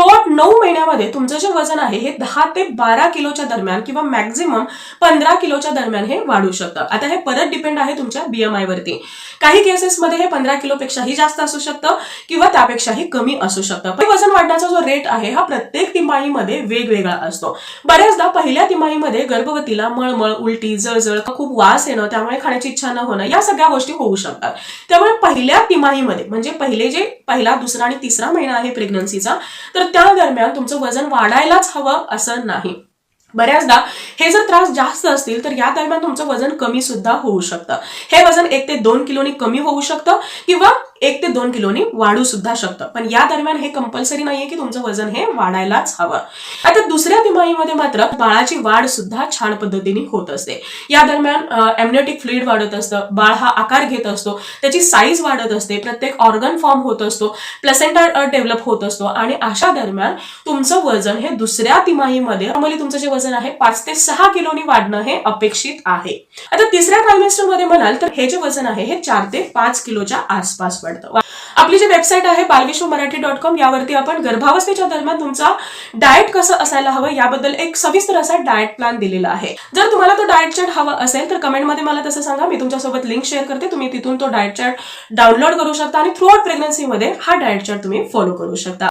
Throughout नऊ महिन्यामध्ये तुमचं जे वजन आहे हे दहा ते बारा किलोच्या दरम्यान किंवा मॅक्झिमम पंधरा किलोच्या दरम्यान हे वाढू शकतं. आता हे परत डिपेंड आहे तुमच्या बीएमआय वरती. काही केसेसमध्ये हे पंधरा किलोपेक्षाही जास्त असू शकतं किंवा त्यापेक्षाही कमी असू शकतं. पण वजन वाढण्याचा जो रेट आहे हा प्रत्येक तिमाहीमध्ये वेगवेगळा असतो. बऱ्याचदा पहिल्या तिमाहीमध्ये गर्भवतीला मळमळ उलटी जळजळ खूप वास येणं त्यामुळे खाण्याची इच्छा न होणं या सगळ्या गोष्टी होऊ शकतात. त्यामुळे पहिल्या तिमाहीमध्ये म्हणजे पहिले जे पहिला दुसरा आणि तिसरा महिना आहे प्रेग्नन्सीचा तर त्या दरम्यान तुमचं वजन वाढायलाच हवं असं नाही. बऱ्याचदा हे जर त्रास जास्त असतील तर या दरम्यान तुमचं वजन कमी सुद्धा होऊ शकतं. हे वजन एक ते दोन किलोनी कमी होऊ शकतं किंवा एक ते दोन किलोनी वाढू सुद्धा शकतं. पण या दरम्यान हे कंपल्सरी नाहीये की तुमचं वजन हे वाढायलाच हवं. आता दुसऱ्या तिमाहीमध्ये मात्र बाळाची वाढ सुद्धा छान पद्धतीने होत असते. या दरम्यान एमनेटिक फ्लुइड वाढत असतं बाळ हा आकार घेत असतो त्याची साईज वाढत असते प्रत्येक ऑर्गन फॉर्म होत असतो प्लेसेंटा डेव्हलप होत असतो आणि अशा दरम्यान तुमचं वजन हे दुसऱ्या तिमाहीमध्ये नॉर्मली तुमचं जे वजन आहे पाच ते सहा किलोनी वाढणं हे अपेक्षित आहे. आता तिसऱ्या ट्रायमेस्टरमध्ये म्हणाल तर हे जे वजन आहे हे चार ते पाच किलोच्या आसपास वाढतं. आपली जी वेबसाईट आहे बालविश्व मराठी डॉट कॉम यावरती आपण गर्भावस्थेच्या दरम्यान तुमचा डाएट कसं असायला हवं याबद्दल एक सविस्तर असा डाएट प्लॅन दिलेला आहे. जर तुम्हाला तो डाएट चार्ट हवा असेल तर कमेंटमध्ये मला तसं सांगा. मी तुमच्यासोबत लिंक शेअर करते. तुम्ही तिथून तो डाएट चार्ट डाउनलोड करू शकता आणि थ्रू आउट प्रेग्नन्सीमध्ये हा डाएट चार्ट तुम्ही फॉलो करू शकता.